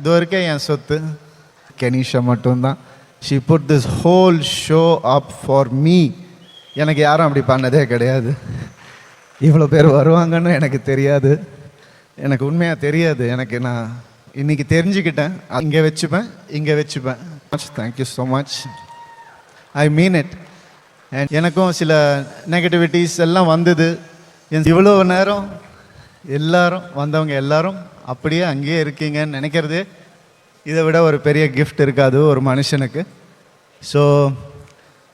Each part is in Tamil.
இது வரைக்கும் என் சொத்து. கெனிஷா மட்டும்தான். She put this whole show up for me எனக்கு யாரும் அப்படி பண்ணதே கிடையாது. இவ்வளோ பேர் வருவாங்கன்னு எனக்கு தெரியாது. எனக்கு உண்மையாக தெரியாது. எனக்கு நான் இன்றைக்கி தெரிஞ்சுக்கிட்டேன். இங்கே வச்சுப்பேன் இங்கே வச்சுப்பேன். Much thank you so much I mean it and எனக்கும் சில நெகட்டிவிட்டிஸ் எல்லாம் வந்தது. இவ்வளோ நேரம் எல்லாரும் வந்தவங்க எல்லாரும் அப்படியே அங்கேயே இருக்கீங்கன்னு நினைக்கிறது இதை விட ஒரு பெரிய கிஃப்ட் இருக்காது ஒரு மனுஷனுக்கு. ஸோ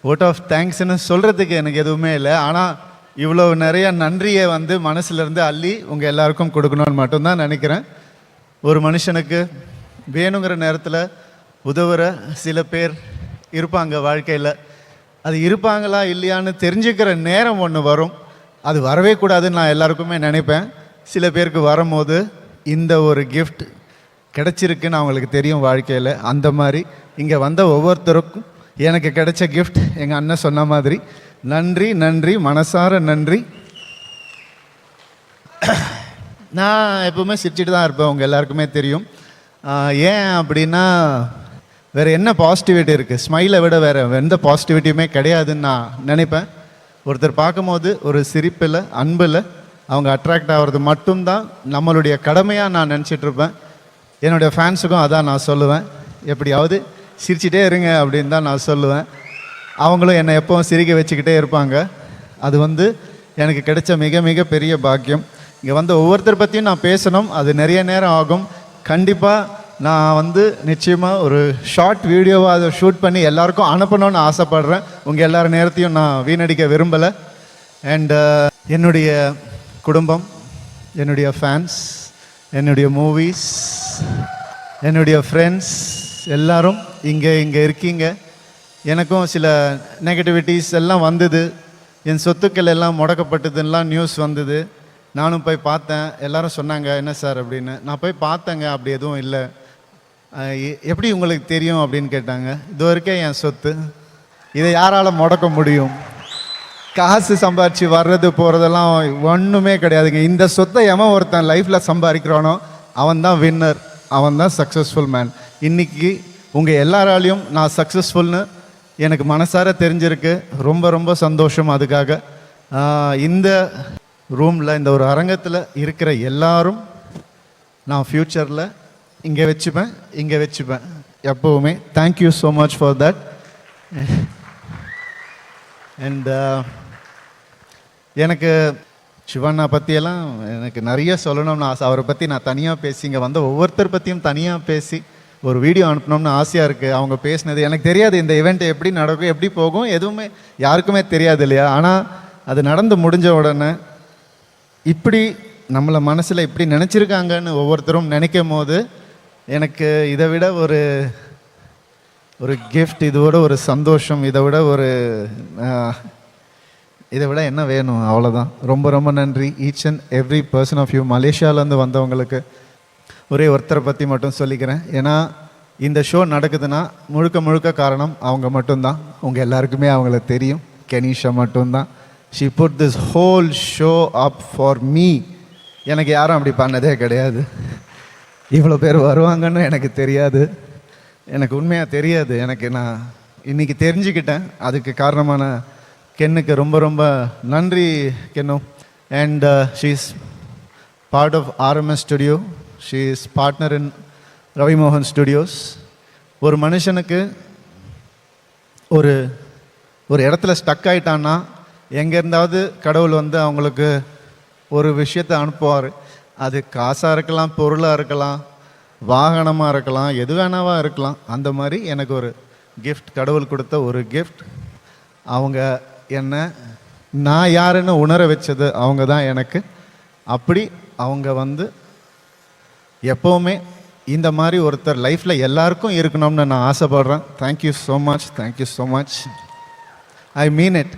ஓட் ஆஃப் தேங்க்ஸ்னு சொல்கிறதுக்கு எனக்கு எதுவுமே இல்லை. ஆனால் இவ்வளோ நிறைய நன்றியை வந்து மனசுலேருந்து அள்ளி உங்கள் எல்லாருக்கும் கொடுக்கணும்னு மட்டும்தான் நினைக்கிறேன். ஒரு மனுஷனுக்கு வேணுங்கிற நேரத்தில் உதவுற சில பேர் இருப்பாங்க வாழ்க்கையில். அது இருப்பாங்களா இல்லையான்னு தெரிஞ்சுக்கிற நேரம் ஒன்று வரும். அது வரவே கூடாதுன்னு நான் எல்லாருக்குமே நினைப்பேன். சில பேருக்கு வரும்போது இந்த ஒரு கிஃப்ட் கிடச்சிருக்குன்னு அவங்களுக்கு தெரியும் வாழ்க்கையில். அந்த மாதிரி இங்கே வந்த ஒவ்வொருத்தருக்கும் எனக்கு கிடைச்ச கிஃப்ட் எங்கள் அண்ணன் சொன்ன மாதிரி. நன்றி நன்றி மனசார நன்றி. நான் எப்பவுமே சிரிச்சிட்டு தான் இருப்பேன் உங்கள் எல்லாருக்குமே தெரியும். ஏன் அப்படின்னா வேறு என்ன பாசிட்டிவிட்டி இருக்குது ஸ்மைலை விட வேறு எந்த பாசிட்டிவிட்டியுமே கிடையாதுன்னு நான் நினைப்பேன். ஒருத்தர் பார்க்கும்போது ஒரு சிரிப்பில் அன்பில் அவங்க அட்ராக்ட் ஆகிறது மட்டும்தான் நம்மளுடைய கடமையாக நான் நினச்சிட்ருப்பேன் என்னுடைய ஃபேன்ஸுக்கும் அதான் நான் சொல்லுவேன். எப்படியாவது சிரிச்சிட்டே இருங்க அப்படின்னு தான் நான் சொல்லுவேன். அவங்களும் என்னை எப்பவும் சிரிக்க வச்சுக்கிட்டே இருப்பாங்க. அது வந்து எனக்கு கிடைச்ச மிக மிக பெரிய பாக்கியம். இங்கே வந்து ஒவ்வொருத்தர் பற்றியும் நான் பேசணும். அது நிறைய நேரம் ஆகும். கண்டிப்பாக நான் வந்து நிச்சயமாக ஒரு ஷார்ட் வீடியோவை அதை ஷூட் பண்ணி எல்லாருக்கும் அனுப்பணும்னு ஆசைப்படுறேன். உங்கள் எல்லார் நேரத்தையும் நான் வீணடிக்க விரும்பலை. அண்டு uh, என்னுடைய குடும்பம் என்னுடைய ஃபேன்ஸ் என்னுடைய மூவிஸ் என்னுடைய ஃப்ரெண்ட்ஸ் எல்லாரும் இங்கே இங்கே இருக்கீங்க. எனக்கும் சில நெகட்டிவிட்டிஸ் எல்லாம் வந்தது. என் சொத்துக்கள் எல்லாம் முடக்கப்பட்டதுன்னெலாம் நியூஸ் வந்தது. நானும் போய் பார்த்தேன். எல்லாரும் சொன்னாங்க என்ன சார்? அப்படின்னு. நான் போய் பார்த்தேங்க அப்படி எதுவும் இல்லை. எ- எப்படி உங்களுக்கு தெரியும் அப்படின்னு கேட்டாங்க. இது வரைக்கும் என் சொத்து. இதை யாரால் முடக்க முடியும்? காசு சம்பாரித்து வர்றது போகிறதெல்லாம் ஒன்றுமே கிடையாதுங்க. இந்த சொத்தை எவன் ஒருத்தன் லைஃப்பில் சம்பாதிக்கிறானோ அவன் தான் வின்னர் அவன் தான் சக்ஸஸ்ஃபுல் மேன் இன்றைக்கி உங்கள் எல்லாராலையும் நான் சக்ஸஸ்ஃபுல்னு எனக்கு மனசார தெரிஞ்சிருக்கு. ரொம்ப ரொம்ப சந்தோஷம் அதுக்காக. இந்த ரூமில் இந்த ஒரு அரங்கத்தில் இருக்கிற எல்லாரும் நான் ஃப்யூச்சரில் இங்கே வச்சுப்பேன் இங்கே வச்சுப்பேன். எப்போவுமே thank you so much for that and எனக்கு சிவண்ணா பற்றியெல்லாம் எனக்கு நிறைய சொல்லணும்னு ஆசை. அவரை பற்றி நான் தனியாக பேசி இங்கே வந்த ஒவ்வொருத்தர் பற்றியும் தனியாக பேசி ஒரு வீடியோ அனுப்பணும்னு ஆசையாக இருக்குது அவங்க பேசினது எனக்கு தெரியாது இந்த event எப்படி நடக்கும் எப்படி போகும் எதுவுமே யாருக்குமே தெரியாது இல்லையா? ஆனால் அது நடந்து முடிஞ்ச உடனே இப்படி நம்மளை மனசில் இப்படி நினச்சிருக்காங்கன்னு ஒவ்வொருத்தரும் நினைக்கும் போது எனக்கு இதை விட ஒரு ஒரு கிஃப்ட் இதோட ஒரு சந்தோஷம் இதை விட ஒரு இதை விட என்ன வேணும்? அவ்வளோதான் ரொம்ப ரொம்ப நன்றி. Each and every person of you மலேசியாவிலேருந்து வந்தவங்களுக்கு ஒரே ஒருத்தரை பற்றி மட்டும் சொல்லிக்கிறேன். ஏன்னா இந்த ஷோ நடக்குதுன்னா முழுக்க முழுக்க காரணம் அவங்க மட்டும்தான். உங்கள் எல்லாருக்குமே அவங்கள தெரியும். கெனிஷா மட்டும்தான். She put this whole show up for me எனக்கு யாரும் அப்படி பண்ணதே கிடையாது. இவ்வளோ பேர் வருவாங்கன்னு எனக்கு தெரியாது. எனக்கு உண்மையாக தெரியாது. எனக்கு நான் இன்னைக்கு தெரிஞ்சுக்கிட்டேன். அதுக்கு காரணமான கென்னுக்கு ரொம்ப ரொம்ப நன்றி Kennu. And she's part of RMS studio she is partner in Ravi Mohan studios ஒரு மனுஷனுக்கு ஒரு ஒரு இடத்துல ஸ்டக் ஆயிட்டான்னா எங்கே இருந்தாவது கடவுள் வந்து அவங்களுக்கு ஒரு விஷயத்தை அனுப்புவார். அது காசாக இருக்கலாம் பொருளாக இருக்கலாம் வாகனமாக இருக்கலாம் எது வேணாவா இருக்கலாம். அந்த மாதிரி எனக்கு ஒரு கிஃப்ட் கடவுள் கொடுத்த ஒரு கிஃப்ட் அவங்க என்னை? நான் யாருன்னு உணர வச்சது அவங்க தான் எனக்கு. அப்படி அவங்க வந்து எப்போவுமே இந்த மாதிரி ஒருத்தர் லைஃப்பில் எல்லாருக்கும் இருக்கணும்னு நான் ஆசைப்படுறேன். Thank you so much thank you so much I mean it